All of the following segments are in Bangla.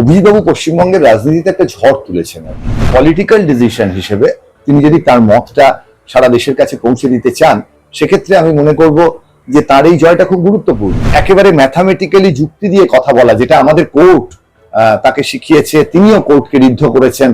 অভিজিৎবাবু পশ্চিমবঙ্গের রাজনীতিতে একটা ঝড় তুলেছেন। পলিটিক্যাল ডিসিশন হিসেবে তিনি যদি তার মতটা সারা দেশের কাছে পৌঁছে দিতে চান, সেক্ষেত্রে আমি মনে করব যে তার এই জয়টা খুব গুরুত্বপূর্ণ। একেবারে ম্যাথামেটিক্যালি যুক্তি দিয়ে কথা বলা, যেটা আমাদের কোর্ট তাকে শিখিয়েছে, তিনিও কোর্টকে ঋদ্ধ করেছেন।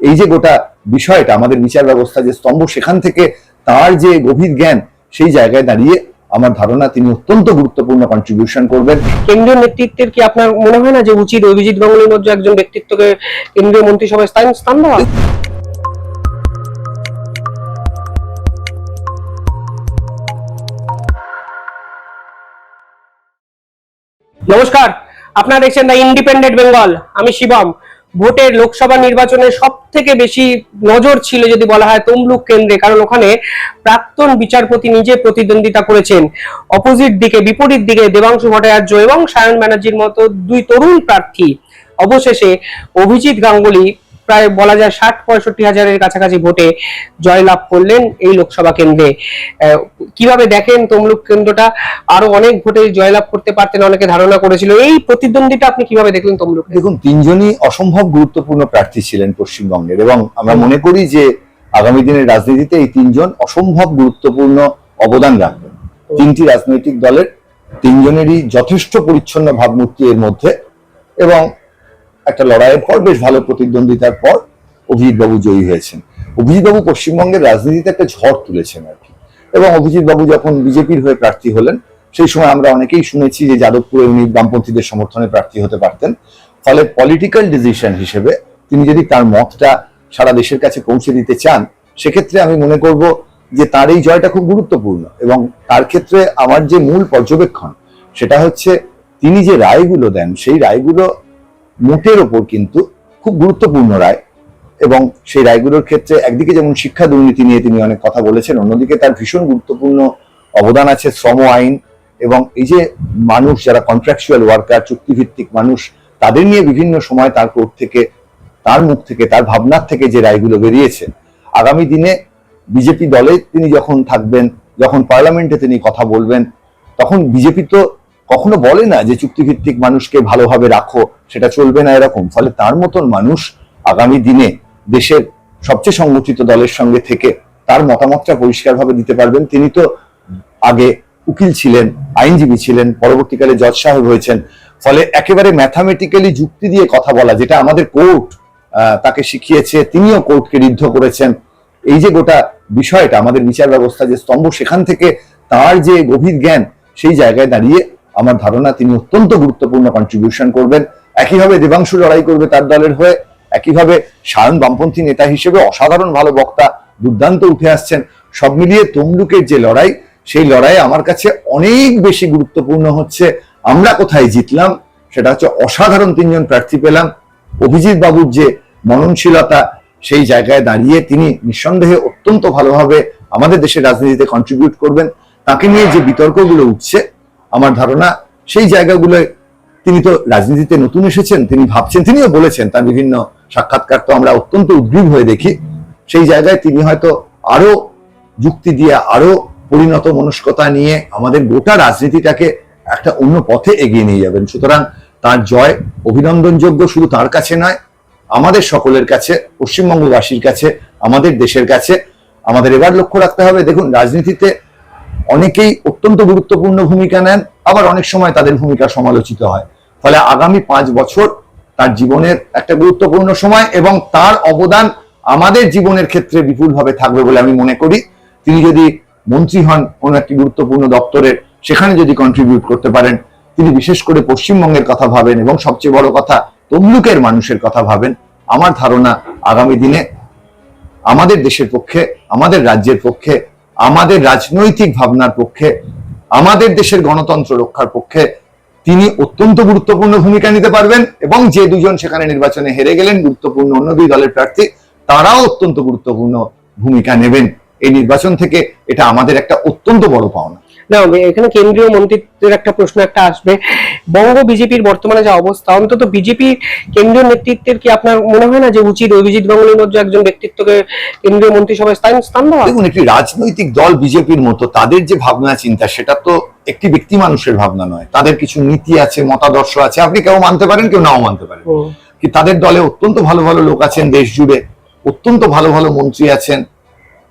এই যে গোটা বিষয়টা, আমাদের বিচার ব্যবস্থা যে স্তম্ভ, সেখান থেকে তার যে গভীর জ্ঞান, সেই জায়গায় দাঁড়িয়ে আমার ধারণা তিনি অত্যন্ত গুরুত্বপূর্ণ কন্ট্রিবিউশন করবেন। কেন্দ্রীয় নেতৃত্বের কি আপনার মনে হয় না যে উচিত অভিজিৎ গাঙ্গুলির মধ্যে একজন ব্যক্তিত্বকে কেন্দ্রীয় মন্ত্রিসভায় স্থান স্থান দেওয়া? নমস্কার, আপনারা দেখছেন দ্য ইন্ডিপেন্ডেন্ট বেঙ্গল আমি শিবম। ভোটের লোকসভা নির্বাচনে সব থেকে বেশি নজর ছিল যদি বলা হয় তমলুক কেন্দ্রে, কারণ ওখানে প্রাক্তন বিচারপতি নিজে প্রতিদ্বন্দ্বিতা করেছেন। অপোজিট দিকে, বিপরীত দিকে দেবাংশু ভট্টাচার্য এবং সায়ন ব্যানার্জির মতো দুই তরুণ প্রার্থী। অবশেষে অভিজিৎ গাঙ্গুলি প্রায় বলা যায় ষাট পঁয়ষট্টি হাজারের কাছাকাছি ভোটে জয়লাভ করলেন এই লোকসভা কেন্দ্রে। কীভাবে দেখেন তমলুক কেন্দ্রটা? আরও অনেক ভোটে জয়লাভ করতে পারতেন, অনেকে ধারণা করেছিল। এই প্রতিদ্বন্দ্বিতা আপনি কীভাবে দেখলেন তমলুক? দেখুন, তিনজনই অসম্ভব গুরুত্বপূর্ণ প্রার্থী ছিলেন পশ্চিমবঙ্গের এবং আমরা মনে করি যে আগামী দিনের রাজনীতিতে এই তিনজন অসম্ভব গুরুত্বপূর্ণ অবদান রাখবেন। তিনটি রাজনৈতিক দলের তিনজনেরই যথেষ্ট পরিচ্ছন্ন ভাবমূর্তি এর মধ্যে এবং একটা লড়াইয়ের পর বেশ ভালো প্রতিদ্বন্দ্বিতার পর অভিজিৎ বাবু জয়ী হয়েছেন। অভিজিৎ বাবু পশ্চিমবঙ্গের রাজনীতিতে একটা ঝড় তুলেছেন আর কি। এবং অভিজিৎ বাবু যখন বিজেপির হয়ে প্রার্থী হলেন, সেই সময় আমরা অনেকেই শুনেছি যে যাদবপুরে উনি বামপন্থীদের সমর্থনে প্রার্থী হতে পারতেন। ফলে পলিটিক্যাল ডিসিশন হিসেবে তিনি যদি তার মতটা সারা দেশের কাছে পৌঁছে দিতে চান, সেক্ষেত্রে আমি মনে করব যে তার এই জয়টা খুব গুরুত্বপূর্ণ এবং তার ক্ষেত্রে আমার যে মূল পর্যবেক্ষণ, সেটা হচ্ছে তিনি যে রায়গুলো দেন, সেই রায়গুলো মোটের ওপর কিন্তু খুব গুরুত্বপূর্ণ রায়। এবং সেই রায়গুলোর ক্ষেত্রে একদিকে যেমন শিক্ষা দুর্নীতি নিয়ে তিনি অনেক কথা বলেছেন, অন্যদিকে তার ভীষণ গুরুত্বপূর্ণ অবদান আছে শ্রম আইন এবং এই যে মানুষ, যারা কন্ট্রাকচুয়াল ওয়ার্কার চুক্তিভিত্তিক মানুষ, তাদের নিয়ে বিভিন্ন সময় তার কোর্ট থেকে, তার মুখ থেকে, তার ভাবনার থেকে যে রায়গুলো বেরিয়েছে। আগামী দিনে বিজেপি দলে তিনি যখন থাকবেন, যখন পার্লামেন্টে তিনি কথা বলবেন, তখন বিজেপি তো কখনো বলে না যে চুক্তিভিত্তিক মানুষকে ভালোভাবে রাখো, সেটা চলবে না এরকম। ফলে তার মতন মানুষ আগামী দিনে দেশের সবচেয়ে সংগঠিত দলের সঙ্গে থেকে তার মতামতটা পরিষ্কারভাবে দিতে পারবেন। তিনি তো আগে উকিল ছিলেন, আইনজীবী ছিলেন, পরবর্তীকালে জজ সাহেব হয়েছেন। ফলে একেবারে ম্যাথামেটিক্যালি যুক্তি দিয়ে কথা বলা, যেটা আমাদের কোর্ট তাকে শিখিয়েছে, তিনিও কোর্টকে ঋদ্ধ করেছেন। এই যে গোটা বিষয়টা, আমাদের বিচার ব্যবস্থা যে স্তম্ভ, সেখান থেকে তার যে গভীর জ্ঞান, সেই জায়গায় দাঁড়িয়ে আমার ধারণা তিনি অত্যন্ত গুরুত্বপূর্ণ কন্ট্রিবিউশন করবেন। একইভাবে দেবাংশু লড়াই করবে তার দলের হয়ে, একইভাবে সায়ন বামপন্থী নেতা হিসেবে অসাধারণ ভালো বক্তা দুর্দান্ত উঠে আসছেন। সব মিলিয়ে তমলুকের যে লড়াই, সেই লড়াই আমার কাছে অনেক বেশি গুরুত্বপূর্ণ হচ্ছে। আমরা কোথায় জিতলাম? সেটা হচ্ছে অসাধারণ তিনজন প্রার্থী পেলাম। অভিজিৎ বাবুর যে মননশীলতা, সেই জায়গায় দাঁড়িয়ে তিনি নিঃসন্দেহে অত্যন্ত ভালোভাবে আমাদের দেশের রাজনীতিতে কন্ট্রিবিউট করবেন। তাকে নিয়ে যে বিতর্কগুলো উঠছে আমার ধারণা সেই জায়গাগুলোয় তিনি তো রাজনীতিতে নতুন এসেছেন, তিনি ভাবছেন, তিনিও বলেছেন, তার বিভিন্ন সাক্ষাৎকার তো আমরা অত্যন্ত উদ্গ্রীব হয়ে দেখি। সেই জায়গায় তিনি হয়তো আরও যুক্তি দিয়ে আরও পরিণত মনস্কতা নিয়ে আমাদের গোটা রাজনীতিটাকে একটা অন্য পথে এগিয়ে নিয়ে যাবেন। সুতরাং তার জয় অভিনন্দনযোগ্য শুধু তার কাছে নয়, আমাদের সকলের কাছে, পশ্চিমবঙ্গবাসীর কাছে, আমাদের দেশের কাছে, আমাদের এবার লক্ষ্য রাখতে হবে। দেখুন, রাজনীতিতে অনেকেই অত্যন্ত গুরুত্বপূর্ণ ভূমিকা নেন, আবার অনেক সময় তাদের ভূমিকা সমালোচিত হয়। ফলে আগামী পাঁচ বছর তার জীবনের একটা গুরুত্বপূর্ণ সময় এবং তার অবদান আমাদের জীবনের ক্ষেত্রে বিপুলভাবে থাকবে বলে আমি মনে করি। তিনি যদি মন্ত্রী হন কোনো একটি গুরুত্বপূর্ণ দপ্তরের, সেখানে যদি কন্ট্রিবিউট করতে পারেন, তিনি বিশেষ করে পশ্চিমবঙ্গের কথা ভাবেন এবং সবচেয়ে বড় কথা, তমলুকের মানুষের কথা ভাবেন, আমার ধারণা আগামী দিনে আমাদের দেশের পক্ষে, আমাদের রাজ্যের পক্ষে আমাদের রাজনৈতিক ভাবনার পক্ষে, আমাদের দেশের গণতন্ত্র রক্ষার পক্ষে তিনি অত্যন্ত গুরুত্বপূর্ণ ভূমিকা নিতে পারবেন এবং যে দুজন সেখানে নির্বাচনে হেরে গেলেন, গুরুত্বপূর্ণ অন্য দুই দলের প্রার্থী, তারাও অত্যন্ত গুরুত্বপূর্ণ ভূমিকা নেবেন। এই নির্বাচন থেকে এটা আমাদের একটা অত্যন্ত বড় পাওনা। না এখানে কেন্দ্রীয় মন্ত্রিত্বের একটা প্রশ্ন একটা আসবে। বঙ্গ বিজেপির বর্তমানে যে অবস্থা অন্তত বিজেপি কেন্দ্রীয় নেতৃত্বের কি আপনার মনে হয় না যে উচিত অভিজিৎ গাঙ্গুলির মধ্যে একজন ব্যক্তিত্বকে কেন্দ্রীয় মন্ত্রিসভায় স্থান স্থান দেওয়া? দেখুন একটি রাজনৈতিক দল বিজেপির মতো তাদের যে ভাবনা চিন্তা সেটা তো একটি ব্যক্তি মানুষের ভাবনা নয়। তাদের কিছু নীতি আছে মতাদর্শ আছে আপনি কেউ মানতে পারেন কেউ নাও মানতে পারেন। কি তাদের দলে অত্যন্ত ভালো ভালো লোক আছেন দেশ জুড়ে অত্যন্ত ভালো ভালো মন্ত্রী আছেন।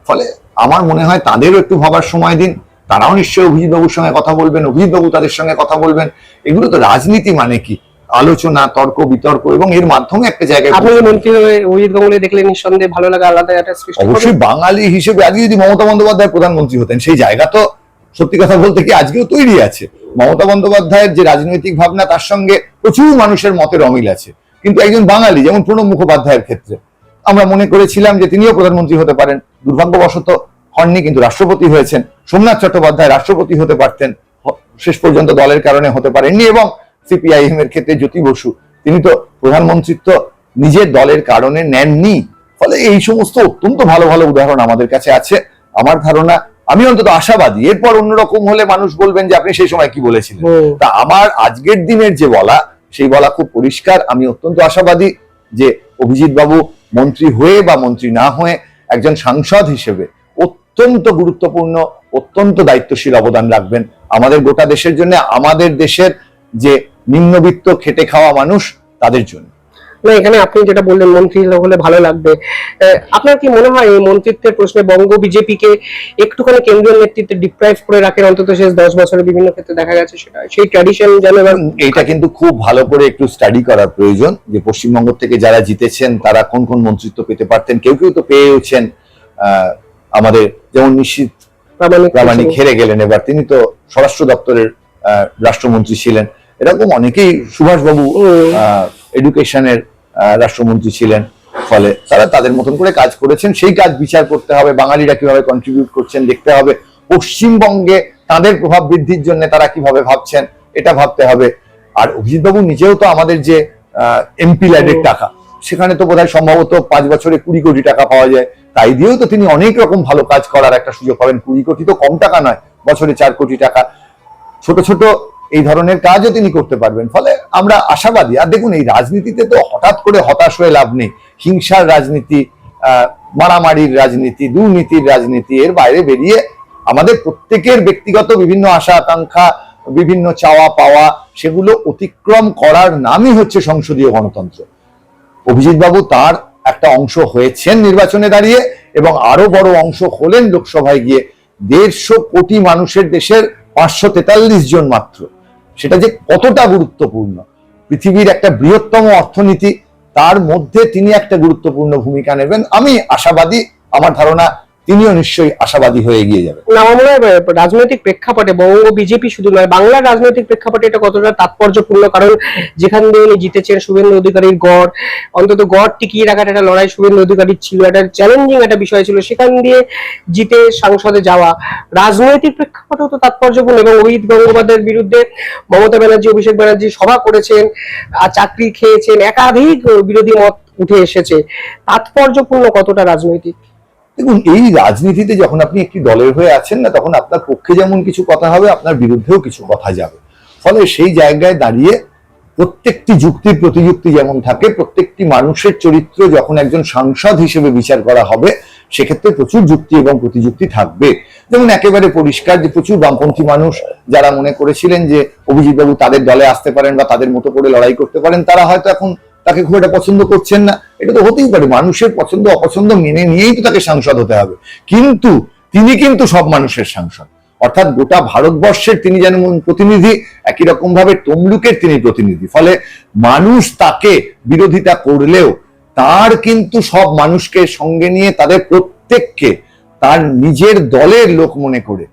ফলে আমার মনে হয় তাদেরও একটু ভাবার সময় দিন। তারাও নিশ্চয়ই অভিজিৎ বাবুর সঙ্গে কথা বলবেন অভিজিৎ বাবু তাদের সঙ্গে কথা বলবেন। এগুলো তো রাজনীতি মানে কি? আলোচনা তর্ক বিতর্ক এবং এর মাধ্যমে একটা জায়গায় আপনি মন্ত্রী অভিজিৎ গাঙ্গুলি দেখলে নিঃসন্দেহে ভালো লাগা আলাদা একটা সৃষ্টি অবশ্যই বাঙালি হিসেবে আজকে যদি মমতা বন্দ্যোপাধ্যায় প্রধানমন্ত্রী হতেন সেই জায়গা তো সত্যি কথা বলতে কি আজকেও তৈরি আছে। মমতা বন্দ্যোপাধ্যায়ের যে রাজনৈতিক ভাবনা তার সঙ্গে প্রচুর মানুষের মতের অমিল আছে। কিন্তু একজন বাঙালি যেমন প্রণব মুখোপাধ্যায়ের ক্ষেত্রে আমরা মনে করেছিলাম যে তিনিও প্রধানমন্ত্রী হতে পারেন। দুর্ভাগ্যবশত হননি কিন্তু রাষ্ট্রপতি হয়েছেন। সোমনাথ চট্টোপাধ্যায় রাষ্ট্রপতি হতে পারতেন শেষ পর্যন্ত দলের কারণে হতে পারেননি এবং সিপিআইএম এর ক্ষেত্রে জ্যোতি বসু তিনি তো প্রধানমন্ত্রিত্ব নিজের দলের কারণে নেননি। ফলে এই সমস্ত অত্যন্ত ভালো ভালো উদাহরণ আমাদের কাছে আছে। আমার ধারণা আমি অন্তত আশাবাদী এরপর অন্যরকম হলে মানুষ বলবেন যে আপনি সেই সময় কি বলেছিলেন। তা আমার আজকের দিনের যে বলা সেই বলা খুব পরিষ্কার। আমি অত্যন্ত আশাবাদী যে অভিজিৎ বাবু মন্ত্রী হয়ে বা মন্ত্রী না হয়ে একজন সাংসদ হিসেবে অত্যন্ত গুরুত্বপূর্ণ অত্যন্ত দায়িত্বশীল অবদান রাখবেন আমাদের গোটা দেশের জন্য আমাদের দেশের যে নিম্নবিত্ত খেটে খাওয়া মানুষ তাদের জন্য। না এখানে আপনি যেটা বললেন মন্ত্রী হলে ভালো লাগবে। আপনার কি মনে হয় এই মন্ত্রিত্বের প্রশ্নে বঙ্গ বিজেপিকে একটুখানি কেন্দ্রীয় নেতৃত্বে ডিপ্রাইভ করে রাখেন অন্তত শেষ দশ বছরে বিভিন্ন ক্ষেত্রে দেখা গেছে সেটা সেই ট্র্যাডিশন যেন এইটা কিন্তু খুব ভালো করে একটু স্টাডি করার প্রয়োজন যে পশ্চিমবঙ্গ থেকে যারা জিতেছেন তারা কোন কোন মন্ত্রিত্ব পেতে পারতেন? কেউ কেউ তো পেয়েওছেন। আহ, আমাদের যেমন নিশ্চিত প্রামাণিক হেরে গেলেন এবার তিনি তো স্বরাষ্ট্র দপ্তরের রাষ্ট্রমন্ত্রী ছিলেন। এরকম অনেকেই সুভাষবাবু। এডুকেশনের রাষ্ট্রমন্ত্রী ছিলেন। ফলে তারা তাদের মতন করে কাজ করেছেন। সেই কাজ বিচার করতে হবে বাঙালিরা কীভাবে কন্ট্রিবিউট করছেন দেখতে হবে। পশ্চিমবঙ্গে তাদের প্রভাব বৃদ্ধির জন্য তারা কীভাবে ভাবছেন এটা ভাবতে হবে। আর অভিজিৎ বাবু নিজেও তো আমাদের যে এমপি ল্যাডের টাকা সেখানে তো বোধহয় সম্ভবত পাঁচ বছরে কুড়ি কোটি টাকা পাওয়া যায়। তাই দিয়েও তো তিনি অনেক রকম ভালো কাজ করার একটা সুযোগ পাবেন। কুড়ি কোটি তো কম টাকা নয়, বছরে চার কোটি টাকা। ছোট ছোট এই ধরনের কাজও তিনি করতে পারবেন। ফলে আমরা আশাবাদী। আর দেখুন, এই রাজনীতিতে তো হঠাৎ করে হতাশ হয়ে লাভ নেই। হিংসার রাজনীতি মারামারির রাজনীতি, দুর্নীতির রাজনীতি, এর বাইরে বেরিয়ে আমাদের প্রত্যেকের ব্যক্তিগত বিভিন্ন আশা আকাঙ্ক্ষা, বিভিন্ন চাওয়া পাওয়া, সেগুলো অতিক্রম করার নামই হচ্ছে সংসদীয় গণতন্ত্র। অভিজিৎ বাবু তার একটা অংশ হয়েছেন নির্বাচনে দাঁড়িয়ে এবং আরও বড় অংশ হলেন লোকসভায় গিয়ে দেড়শো কোটি মানুষের দেশের পাঁচশো তেতাল্লিশ জন মাত্র। সেটা যে কতটা গুরুত্বপূর্ণ। পৃথিবীর একটা বৃহত্তম অর্থনীতি, তার মধ্যে তিনি একটা গুরুত্বপূর্ণ ভূমিকা নেবেন। আমি আশাবাদী, আমার ধারণা তিনিও নিশ্চয়ই আশাবাদী হয়ে গিয়ে যাবেন। না, আমার রাজনৈতিক প্রেক্ষাপটে বঙ্গ বিজেপি শুধু নয় বাংলার রাজনৈতিক প্রেক্ষাপটে এটা কতটা তাৎপর্যপূর্ণ? কারণ যেখান দিয়ে উনি জিতেছেন শুভেন্দু অধিকারীর গড় অন্তত গড় টিকিয়ে রাখার একটা লড়াই শুভেন্দু অধিকারীর ছিল একটা চ্যালেঞ্জিং একটা বিষয় ছিল। সেখান দিয়ে জিতে সংসদে যাওয়া রাজনৈতিক প্রেক্ষাপটেও তো তাৎপর্যপূর্ণ। এবং অভিজিৎ গঙ্গোপাধ্যায়ের বিরুদ্ধে মমতা ব্যানার্জি অভিষেক ব্যানার্জি সভা করেছেন আর চাকরি খেয়েছেন একাধিক বিরোধী মত উঠে এসেছে। তাৎপর্যপূর্ণ কতটা রাজনৈতিক? দেখুন, এই রাজনীতিতে যখন আপনি একটি দলের হয়ে আছেন না, তখন আপনার পক্ষে যেমন কিছু কথা হবে, আপনার বিরুদ্ধেও কিছু কথা যাবে। ফলে সেই জায়গায় দাঁড়িয়ে প্রত্যেকটি যুক্তির প্রতিযুক্তি যেমন থাকে, প্রত্যেকটি মানুষের চরিত্র যখন একজন সাংসদ হিসেবে বিচার করা হবে, সেক্ষেত্রে প্রচুর যুক্তি এবং প্রতিযুক্তি থাকবে। যেমন একেবারে পরিষ্কার যে প্রচুর বামপন্থী মানুষ যারা মনে করেছিলেন যে অভিজিৎবাবু তাদের দলে আসতে পারেন বা তাদের মতো করে লড়াই করতে পারেন, তারা হয়তো এখন তাকে খুব একটা পছন্দ করছেন না। এটা তো হতেই পারে, মানুষের পছন্দ, অপছন্দ মেনে নিয়েই তো তাকে সাংসদ হতে হবে। কিন্তু তিনি কিন্তু সব মানুষের সাংসদ। অর্থাৎ গোটা ভারতবর্ষের তিনি যেমন প্রতিনিধি, একই রকম ভাবে তমলুকের তিনি প্রতিনিধি। ফলে মানুষ তাকে বিরোধিতা করলেও তার কিন্তু সব মানুষকে সঙ্গে নিয়ে তাদের প্রত্যেককে তার নিজের দলের লোক মনে করে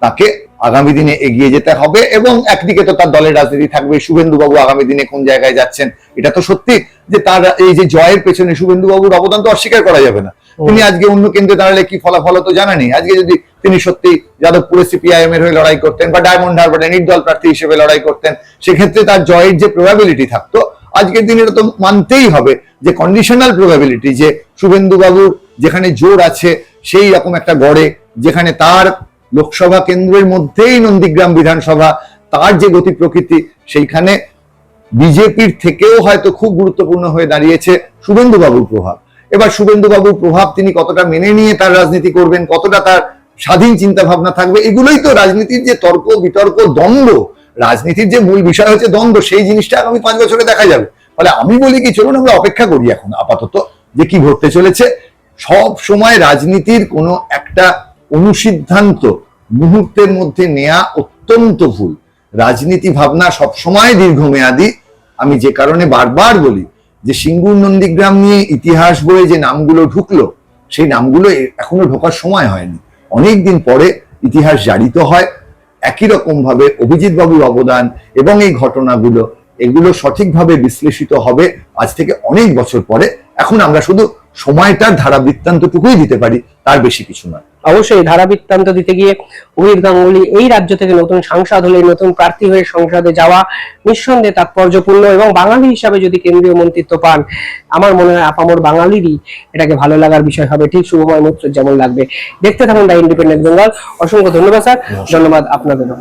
তাকে আগামী দিনে এগিয়ে যেতে হবে এবং একদিকে তো তার দলের রাজনীতি থাকবে। শুভেন্দু বাবু আগামী দিনে কোন জায়গায় যাচ্ছেন এটা তো সত্যি যে তার এই যে জয়ের পেছনে শুভেন্দু বাবুর অবদান তো অস্বীকার করা যাবে না। তিনি আজকে অন্য কেন্দ্রে দাঁড়ালে কি ফলাফল তো জানা নেই। আজকে যদি তিনি সত্যি যাদবপুরে সিপিআইএম এর হয়ে লড়াই করতেন বা ডায়মন্ড হারবারে নির্দল প্রার্থী হিসেবে লড়াই করতেন সেক্ষেত্রে তার জয়ের যে প্রবাবিলিটি থাকতো আজকের দিনে এটা তো মানতেই হবে যে কন্ডিশনাল প্রবাবিলিটি যে শুভেন্দু বাবুর যেখানে জোর আছে সেই রকম একটা গড়ে যেখানে তার লোকসভা কেন্দ্রের মধ্যেই নন্দীগ্রাম বিধানসভা, তার যে গতি প্রকৃতি, সেইখানে বিজেপির থেকেও হয়তো খুব গুরুত্বপূর্ণ হয়ে দাঁড়িয়েছে শুভেন্দু বাবুর প্রভাব। এবার শুভেন্দু বাবুর প্রভাব তিনি কতটা মেনে নিয়ে তার রাজনীতি করবেন, কতটা তার স্বাধীন চিন্তা ভাবনা থাকবে, এগুলোই তো রাজনীতির যে তর্ক, বিতর্ক, দ্বন্দ্ব, রাজনীতির যে মূল বিষয় হচ্ছে দ্বন্দ্ব, সেই জিনিসটা আগামী পাঁচ বছরে দেখা যাবে। ফলে আমি বলি কি, চলুন আমরা অপেক্ষা করি এখন আপাতত যে কি ঘটতে চলেছে। সব সময় রাজনীতির কোনো একটা অনুসিদ্ধান্ত মুহূর্তের মধ্যে নেয়া অত্যন্ত ভুল। রাজনীতি ভাবনা সবসময় দীর্ঘমেয়াদী। আমি যে কারণে বারবার বলি যে সিঙ্গুর নন্দীগ্রাম নিয়ে ইতিহাস বইয়ে যে নামগুলো ঢুকলো, সেই নামগুলো এখনও ঢোকার সময় হয়নি। অনেক দিন পরে ইতিহাস জারিত হয়। একই রকম ভাবে অভিজিৎ বাবুর অবদান এবং এই ঘটনাগুলো, এগুলো সঠিকভাবে বিশ্লেষিত হবে আজ থেকে অনেক বছর পরে। এখন আমরা শুধু সময়টার ধারা বৃত্তান্তটুকুই দিতে পারি, তার বেশি কিছু নয়। অবশ্যই ধারা বৃত্তান্ত দিতে গিয়ে অভিজিৎ গাঙ্গুলি এই রাজ্য থেকে নতুন সাংসদ হলে নতুন প্রার্থী হয়ে সংসদে যাওয়া নিঃসন্দেহে তাৎপর্যপূর্ণ এবং বাঙালি হিসাবে যদি কেন্দ্রীয় মন্ত্রিত্ব পান আমার মনে হয় আপামর বাঙালিরই এটাকে ভালো লাগার বিষয় হবে। ঠিক শুভময় মৈত্র যেমন লাগবে। দেখতে থাকুন দ্য ইন্ডিপেন্ডেন্ট বেঙ্গল। অসংখ্য ধন্যবাদ স্যার। ধন্যবাদ আপনাদেরও।